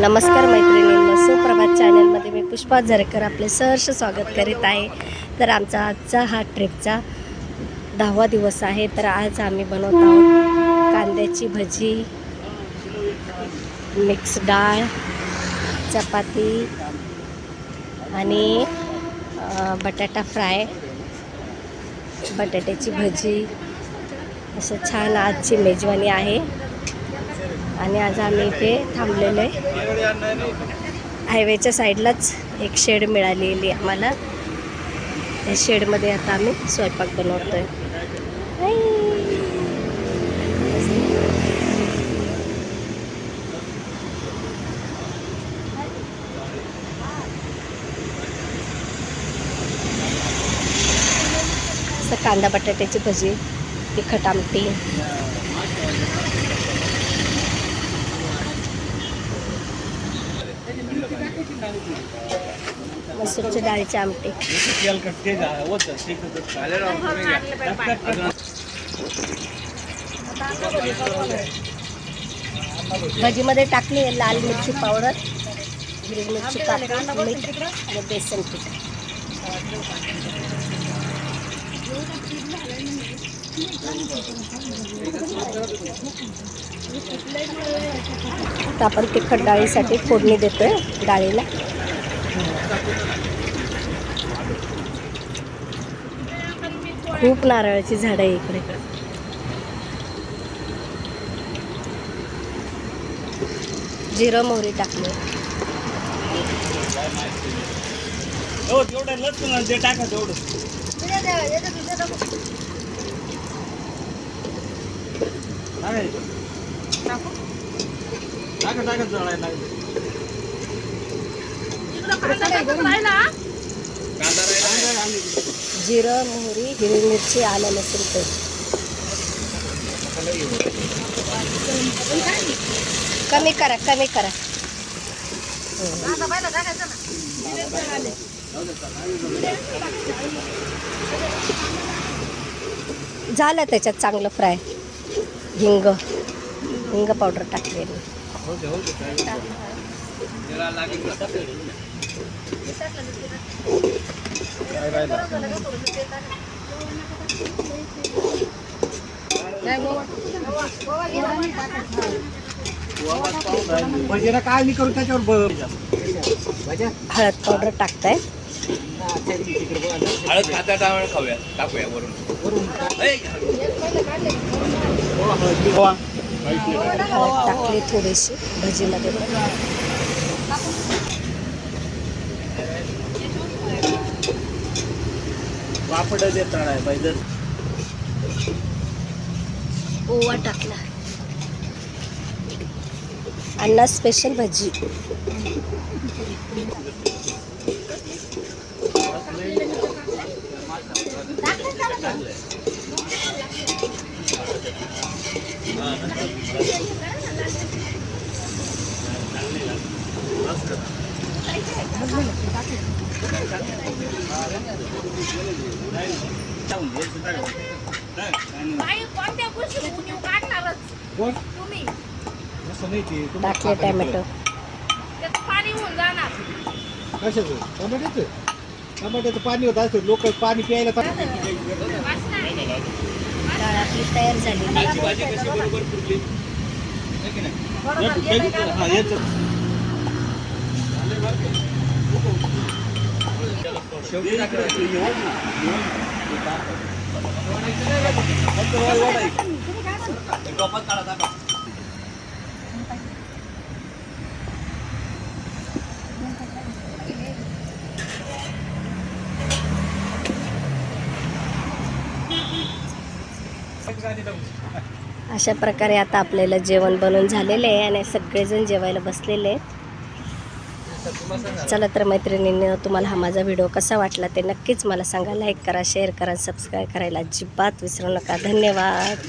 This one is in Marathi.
नमस्कार मैत्रिणींनो सुप्रभात चॅनलमध्ये मी पुष्पा झरकर आपले सहर्ष स्वागत करीत आहे. तर आमचा आजचा हा ट्रिपचा दहावा दिवस आहे. तर आज आम्ही बनवत आहोत कांद्याची भजी मिक्स डाळ चपाती आणि बटाटा फ्राय बटाट्याची भजी. असं छान आजची मेजवानी आहे. आणि आज आम्ही इथे थांबलेलो आहे. हायवेच्या साईडलाच एक शेड मिळालेली आहे आम्हाला. त्या शेडमध्ये आता आम्ही स्वयंपाक बनवतोय. असं कांदा बटाट्याची भजी तिखट आमटी मसूरच्या डाळीची आमटी. भजीमध्ये टाकली आहे लाल मिरची पावडर हिरवी मिरची पावडर मीठ आणि बेसन पीठ. आता आपण तिखट डाळीसाठी फोडणी देतोय डाळीला. खूप नारळाची झाडं आहे इकडे. जिरं मोहरी टाकली. जिरं मोहरी हिरवी मिरची आलं लसूण पेस्ट कमी करा कमी करा. झालं त्याच्यात चांगलं फ्राय. हिंग हिंग पावडर टाकले त्याला काय मी करू त्याच्यावर हळद पावडर टाकताय. हळद खात्या खाऊया टाकूया वरून. टाकली थोडीशी भजीमध्ये वापड देत पाहिजे ओवा टाकला अण्णा स्पेशल भजी टाकले टॅमॅटो त्याचं पाणी होऊन जाणार. कशाचं? टमाट्याचं टमाट्याचं पाणी होत असतं लोक पाणी प्यायला डाळ आपली तयार झाली. अशा प्रकारे आता आपल्याला जेवण बनवून झालेलं आहे आणि सगळेजण जेवायला बसलेले आहेत. चला तर मैत्रिणींनी तुम्हाला हा माझा व्हिडिओ कसा वाटला ते नक्कीच मला सांगा. लाईक करा शेअर करा सबस्क्राईब करायला अजिबात विसरू नका. धन्यवाद.